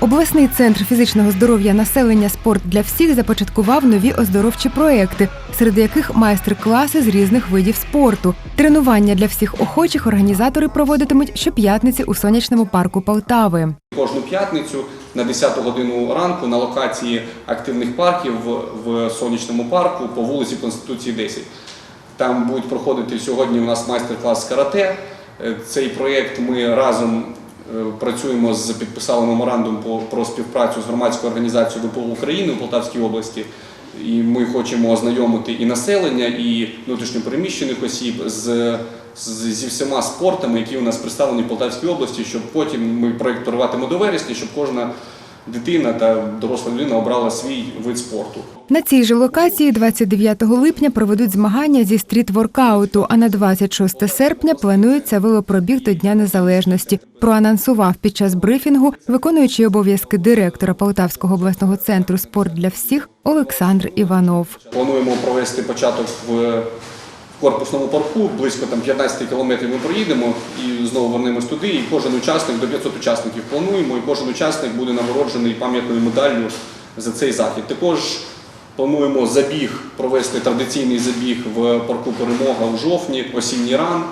Обласний центр фізичного здоров'я населення спорт для всіх започаткував нові оздоровчі проекти, серед яких майстер-класи з різних видів спорту. Тренування для всіх охочих організатори проводитимуть щоп'ятниці у сонячному парку Полтави. Кожну п'ятницю на 10 годину ранку на локації активних парків в, сонячному парку по вулиці Конституції 10. Там будуть проходити сьогодні у нас майстер-клас з карате. Е, Цей проєкт ми разом працюємо з підписали меморандум про співпрацю з громадською організацією ВПО України у Полтавській області. І ми хочемо ознайомити і населення, і внутрішньопереміщених осіб з, з, зі всіма спортами, які у нас представлені в Полтавській області, щоб потім ми проєкт триватиме до вересня, щоб кожна дитина та доросла людина обрала свій вид спорту. На цій же локації 29 липня проведуть змагання зі стріт-воркауту, а на 26 серпня планується велопробіг до Дня Незалежності. Проанонсував під час брифінгу виконуючий обов'язки директора Полтавського обласного центру спорт для всіх Олександр Іванов. Плануємо провести початок в корпусному парку, близько там 15 кілометрів ми проїдемо і знову вернемось туди. І кожен учасник до 500 учасників плануємо, і кожен учасник буде нагороджений пам'ятною медаллю за цей захід. Також плануємо забіг провести традиційний забіг в парку Перемога у жовтні, осінній ран.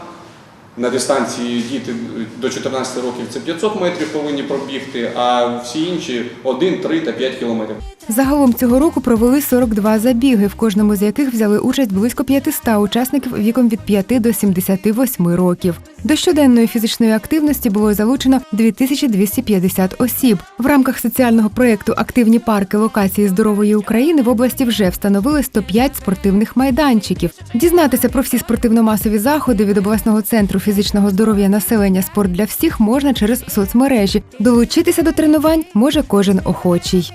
На дистанції діти до 14 років це 500 метрів повинні пробігти, а всі інші 1, 3 та 5 кілометрів. Загалом цього року провели 42 забіги, в кожному з яких взяли участь близько 500 учасників віком від 5 до 78 років. До щоденної фізичної активності було залучено 2250 осіб. В рамках соціального проєкту Активні парки локації здорової України в області вже встановили 105 спортивних майданчиків. Дізнатися про всі спортивно-масові заходи від обласного центру фізичного здоров'я населення спорт для всіх можна через соцмережі. Долучитися до тренувань може кожен охочий.